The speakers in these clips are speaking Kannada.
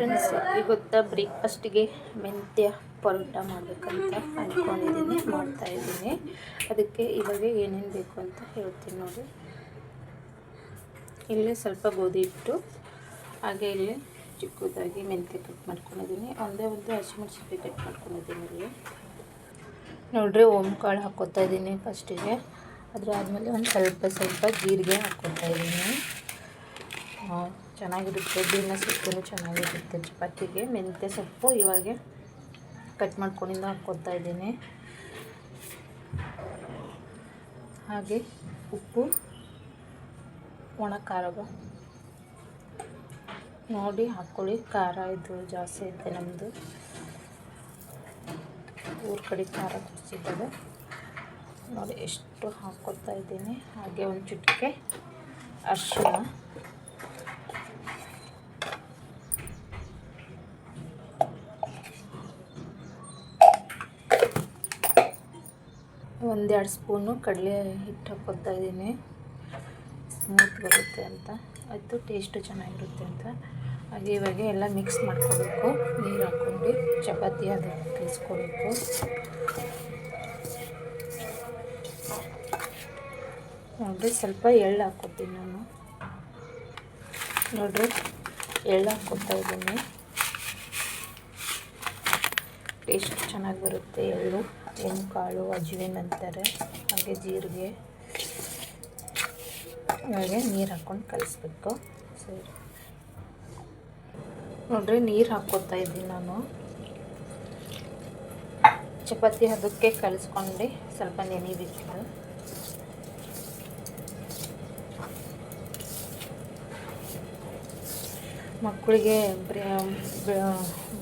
ಫ್ರೆಂಡ್ಸ್ ಗೊತ್ತಾ ಬ್ರೇಕ್ಫಾಸ್ಟಿಗೆ ಮೆಂತ್ಯ ಪರೋಟ ಮಾಡಬೇಕಂತ ಅಂದ್ಕೊಂಡಿದ್ದೀನಿ ಮಾಡ್ತಾ ಇದ್ದೀನಿ. ಅದಕ್ಕೆ ಇವಾಗ ಏನೇನು ಬೇಕು ಅಂತ ಹೇಳ್ತೀನಿ ನೋಡಿ. ಇಲ್ಲಿ ಸ್ವಲ್ಪ ಗೋಧಿ ಹಿಟ್ಟು, ಹಾಗೆ ಇಲ್ಲಿ ಚಿಕ್ಕದಾಗಿ ಮೆಂತ್ಯ ಕಟ್ ಮಾಡ್ಕೊಂಡಿದ್ದೀನಿ. ಒಂದೇ ಒಂದು ಹಸಿಮೆಣಸಿನ್ಕಾಯಿ ಕಟ್ ಮಾಡ್ಕೊಂಡಿದ್ದೀನಿ ಇಲ್ಲಿ. ನೋಡಿರಿ ಓಮ್ ಕಾಳು ಹಾಕ್ಕೊತಾ ಇದ್ದೀನಿ ಫಸ್ಟಿಗೆ. ಅದ್ರ ಒಂದು ಸ್ವಲ್ಪ ಸ್ವಲ್ಪ ಜೀರಿಗೆ ಹಾಕ್ಕೊತಾ ಇದ್ದೀನಿ. ಚೆನ್ನಾಗಿರುತ್ತೆ ಬೀನ ಸೊಪ್ಪು ಚೆನ್ನಾಗಿರುತ್ತೆ. ಚಪಾತಿಗೆ ಮೆಂತ್ಯ ಸೊಪ್ಪು ಇವಾಗೆ ಕಟ್ ಮಾಡ್ಕೊಂಡಿಂದ ಹಾಕ್ಕೊತಾ ಇದ್ದೀನಿ. ಹಾಗೆ ಉಪ್ಪು, ಒಣ ಖಾರ ನೋಡಿ, ಹಾಕ್ಕೊಳ್ಳಿ. ಖಾರ ಇದು ಜಾಸ್ತಿ ಐತೆ ನಮ್ಮದು ಊರ ಕಡೆ ಖಾರ ಕುಡಿಸಿದ್ದಾರೆ ನೋಡಿ, ಎಷ್ಟು ಹಾಕ್ಕೊತಾ ಇದ್ದೀನಿ. ಹಾಗೆ ಒಂದು ಚುಟಿಕೆ ಅರಿಶಿಣ. ಒಂದೆರಡು ಸ್ಪೂನು ಕಡಲೆ ಹಿಟ್ಟು ಹಾಕ್ಕೊತಾ ಇದ್ದೀನಿ. ಸ್ಮೂತ್ ಬರುತ್ತೆ ಅಂತ. ಅದು ಟೇಸ್ಟು ಚೆನ್ನಾಗಿರುತ್ತೆ ಅಂತ. ಹಾಗೆ ಇವಾಗ ಎಲ್ಲ ಮಿಕ್ಸ್ ಮಾಡ್ಕೋಬೇಕು. ನೀರು ಹಾಕ್ಕೊಂಡು ಚಪಾತಿ ಅದು ಕಲಿಸ್ಕೋಬೇಕು. ನೋಡಿರಿ, ಸ್ವಲ್ಪ ಎಳ್ಳು ಹಾಕ್ಕೊತೀನಿ ನಾನು. ನೋಡಿರಿ, ಎಳ್ಳು ಹಾಕ್ಕೊತಾ ಇದ್ದೀನಿ. ಟೇಸ್ಟ್ ಚೆನ್ನಾಗಿ ಬರುತ್ತೆ ಎಳ್ಳು. ಕಾಳು ಅಜ್ವೇನ್ ಅಂತಾರೆ ಹಾಗೆ ಜೀರಿಗೆ. ಹಾಗೆ ನೀರು ಹಾಕ್ಕೊಂಡು ಕಲಿಸ್ಬೇಕು. ಸರಿ. ನೋಡ್ರಿ, ನೀರು ಹಾಕ್ಕೊತಾ ಇದ್ದೀನಿ ನಾನು. ಚಪಾತಿ ಅದಕ್ಕೆ ಕಲಿಸ್ಕೊಂಡು. ಸ್ವಲ್ಪ ನೆನಿಬಿಟ್ಟು ಮಕ್ಕಳಿಗೆ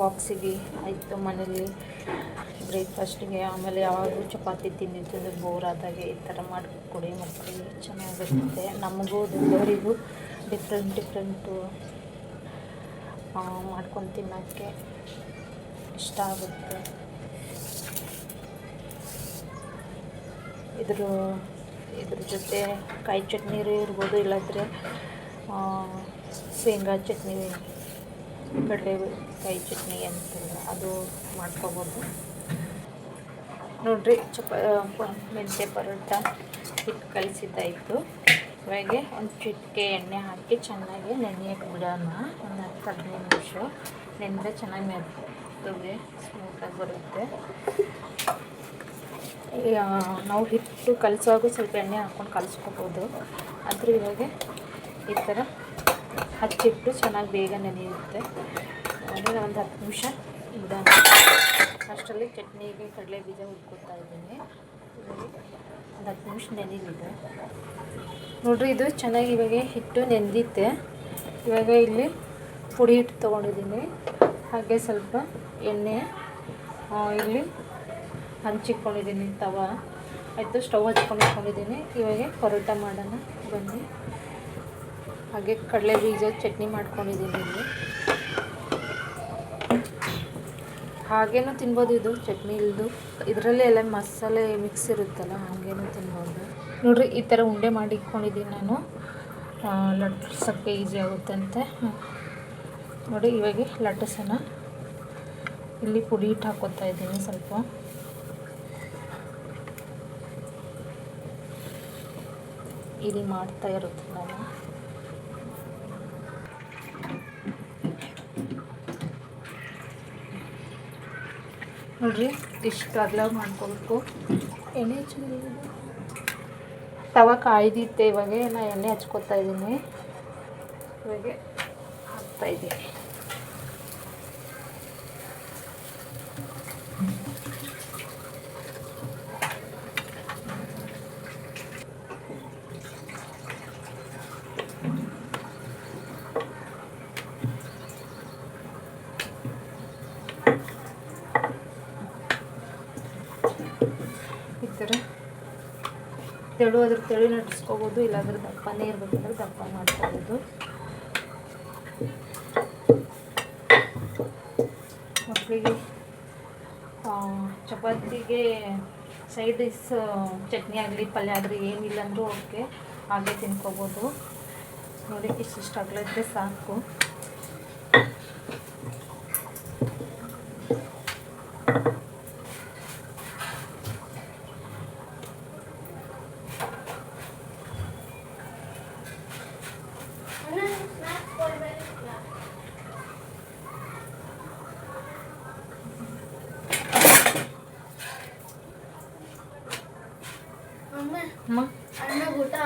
ಬಾಕ್ಸಿಗೆ ಆಯಿತು ಮನೇಲಿ ಬ್ರೇಕ್ಫಾಸ್ಟಿಗೆ ಆಮೇಲೆ ಯಾವಾಗಲೂ ಚಪಾತಿ ತಿಂದು ತಿಂದು ಬೋರ್ ಆದಾಗೆ ಈ ಥರ ಮಾಡಿಕೊಡಿ ಮಕ್ಕಳಿಗೆ ಚೆನ್ನಾಗಿರುತ್ತೆ. ನಮಗೂ ದೊಡ್ಡವರಿಗೂ ಡಿಫ್ರೆಂಟ್ ಡಿಫ್ರೆಂಟು ಮಾಡ್ಕೊಂಡು ತಿನ್ನೋಕ್ಕೆ ಇಷ್ಟ ಆಗುತ್ತೆ. ಇದ್ರ ಇದ್ರ ಜೊತೆ ಕಾಯಿ ಚಟ್ನಿ ಇರ್ಬೋದು, ಇಲ್ಲಾಂದರೆ ಶೇಂಗಾ ಚಟ್ನಿ ಕಡಲೆ ಕಾಯಿ ಚಟ್ನಿ ಅಂತೆಲ್ಲ ಅದು ಮಾಡ್ಕೋಬೋದು. ನೋಡಿರಿ ಚಪ ಮೆಂತ್ಯ ಪರೋಟ ಹಿಟ್ಟು ಕಲಿಸಿದ್ದಾಯಿತು. ಇವಾಗ ಒಂದು ಚಿಟಿಕೆ ಎಣ್ಣೆ ಹಾಕಿ ಚೆನ್ನಾಗಿ ನೆನೆಯಕ್ಕೆ ಬಿಡೋಣ. ಒಂದು ಹತ್ತು ಹದಿನೈದು ನಿಮಿಷ. ನೆನೆದ್ರೆ ಚೆನ್ನಾಗಿ ಮೆತ್ತಗೆ ಸ್ಮೂತಾಗಿ ಬರುತ್ತೆ. ನಾವು ಹಿಟ್ಟು ಕಲಿಸುವಾಗ ಸ್ವಲ್ಪ ಎಣ್ಣೆ ಹಾಕ್ಕೊಂಡು ಕಲಿಸ್ಕೋಬೋದು. ಆದರೆ ಇವಾಗ ಈ ಥರ ಹಚ್ಚಿಟ್ಟು ಚೆನ್ನಾಗಿ ಬೇಗ ನೆನೆಯುತ್ತೆ. ಆಮೇಲೆ ಒಂದು ಹತ್ತು ನಿಮಿಷ ಬಿಡೋಣ ಅಷ್ಟರಲ್ಲಿ ಚಟ್ನಿಗೆ ಕಡಲೆ ಬೀಜ ಹುಡ್ಕೋತಾ ಇದ್ದೀನಿ. ಒಂದು ಹತ್ತು ನಿಮಿಷ ನೆನೆದಿದೆ ನೋಡ್ರಿ, ಇದು ಚೆನ್ನಾಗಿ ಇವಾಗ ಹಿಟ್ಟು ನೆಂದಿತ್ತೆ. ಇವಾಗ ಇಲ್ಲಿ ಪುಡಿ ಹಿಟ್ಟು ತೊಗೊಂಡಿದ್ದೀನಿ. ಹಾಗೆ ಸ್ವಲ್ಪ ಎಣ್ಣೆ ಇಲ್ಲಿ ಹಂಚಿಕೊಂಡಿದ್ದೀನಿ, ತವ. ಆಯಿತು, ಸ್ಟವ್ ಹಚ್ಕೊಂಡು ಇಟ್ಕೊಂಡಿದ್ದೀನಿ ಇವಾಗ ಪರೋಟ ಮಾಡೋಣ. ಬನ್ನಿ. ಹಾಗೆ ಕಡಲೆ ಬೀಜ ಚಟ್ನಿ ಮಾಡ್ಕೊಂಡಿದ್ದೀನಿ ಇಲ್ಲಿ. ಹಾಗೇನೂ ತಿನ್ಬೋದು ಇದು, ಚಟ್ನಿ ಇಲ್ದು. ಇದರಲ್ಲಿ ಎಲ್ಲ ಮಸಾಲೆ ಮಿಕ್ಸ್ ಇರುತ್ತಲ್ಲ, ಹಾಗೇನೂ ತಿನ್ಬೋದು. ನೋಡ್ರಿ, ಈ ಥರ ಉಂಡೆ ಮಾಡಿ ಇಟ್ಕೊಂಡಿದ್ದೀನಿ ನಾನು. ಲಟ್ಟಿಸೋಕ್ಕೆ ಈಸಿ ಆಗುತ್ತೆ ಅಂತ ನೋಡಿ, ಇವಾಗ ಲಟ್ಟಿಸೋಣ ಇಲ್ಲಿ ಪುಡಿ ಹಿಟ್ಟು ಹಾಕೋತಾ ಇದ್ದೀನಿ ಸ್ವಲ್ಪ. ಇಲ್ಲಿ ಮಾಡ್ತಾ ಇರುತ್ತೆ ನಾನು. ನೋಡ್ರಿ, ಇಷ್ಟು ಅಗಲ ಮಾಡ್ಕೋಬೇಕು. ಎಣ್ಣೆ ಹಚ್ಚಿದ್ದೀನಿ ತವ ಕಾಯ್ದಿತ್ತೆ ಇವಾಗ ನಾ ಎಣ್ಣೆ ಹಚ್ಕೋತಾ ಇದ್ದೀನಿ ಇವಾಗೆ ಹಾಕ್ತಾ ಇದ್ದೀನಿ ಈ ಥರ ತೆಳು, ಅದ್ರ ತೆಳು ನಡ್ಸ್ಕೋಬೋದು ಇಲ್ಲಾಂದ್ರೆ ದಪ್ಪನೇ ಇರ್ಬೇಕಂದ್ರೆ ದಪ್ಪ ಮಾಡ್ಕೋಬೋದು. ಮಕ್ಕಳಿಗೆ ಚಪಾತಿಗೆ ಸೈಡ್ ಡಿಸ್ ಚಟ್ನಿ ಆಗಲಿ, ಪಲ್ಯ ಆಗಲಿ ಏನಿಲ್ಲ ಅಂದರೂ ಓಕೆ, ಹಾಗೆ ತಿನ್ಕೋಬೋದು. ನೋಡಿ ಇಷ್ಟಿಷ್ಟು ಅಗಲಿದ್ರೆ ಸಾಕು.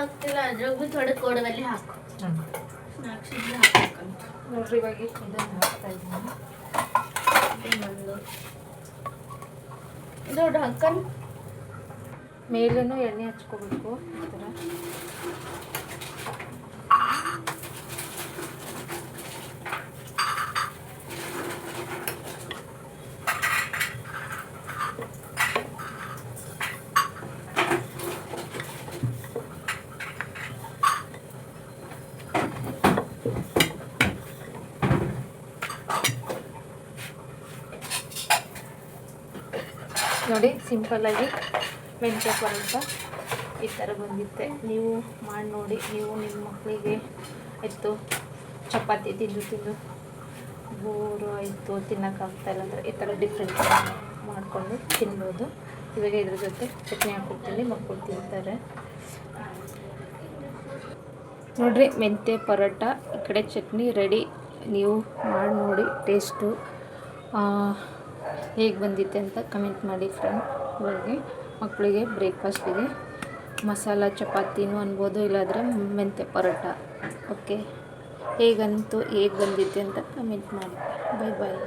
ಆಗ್ತಿಲ್ಲ ಅದ್ರಾಗೂ ಥೋಡೆ ಕೋಡದಲ್ಲಿ ಹಾಕು. ನೋಡ್ರಿ ಇವಾಗ ಇದನ್ನು ಹಾಕ್ತಾ ಇದ್ದೀನಿ. ಇನ್ನೊಂದು ಇದು ಢಕ್ಕನ್ ಮೇಲೂ ಎಣ್ಣೆ ಹಚ್ಕೋಬೇಕು ಈ ಥರ. ನೋಡಿ ಸಿಂಪಲ್ಲಾಗಿ ಮೆಂತ್ಯ ಪರೋಟ ಈ ಥರ ಬಂದಿತ್ತೆ. ನೀವು ಮಾಡಿ ನೋಡಿ, ನೀವು ನಿಮ್ಮ ಮಕ್ಕಳಿಗೆ ಆಯಿತು, ಚಪಾತಿ ತಿಂದು ತಿಂದು ಬೋರು ಆಯಿತು ತಿನ್ನೋಕ್ಕಾಗ್ತಾಯಿಲ್ಲ ಅಂದರೆ ಈ ಥರ ಡಿಫ್ರೆಂಟ್ ಮಾಡಿಕೊಂಡು ತಿನ್ಬೋದು. ಇವಾಗ ಇದ್ರ ಜೊತೆ ಚಟ್ನಿ ಹಾಕ್ಕೊಡ್ತೀನಿ ಮಕ್ಕಳು ತಿಂತಾರೆ. ನೋಡಿರಿ, ಮೆಂತ್ಯ ಪರೋಟ, ಈ ಕಡೆ ಚಟ್ನಿ ರೆಡಿ ನೀವು ಮಾಡಿ ನೋಡಿ ಟೇಸ್ಟು ಹೇಗೆ ಬಂದಿತ್ತೆ ಅಂತ ಕಮೆಂಟ್ ಮಾಡಿ ಫ್ರೆಂಡ್ ಇವಾಗೆ ಮಕ್ಕಳಿಗೆ ಬ್ರೇಕ್ಫಾಸ್ಟಿಗೆ ಮಸಾಲ ಚಪಾತಿನೂ ಅನ್ಬೋದು, ಇಲ್ಲಾದರೆ ಮೆಂತ್ಯ ಪರೋಟ. ಓಕೆ ಹೇಗಂತೂ ಹೇಗೆ ಬಂದಿತ್ತೆ ಅಂತ ಕಮೆಂಟ್ ಮಾಡಿ. ಬಾಯ್ ಬಾಯ್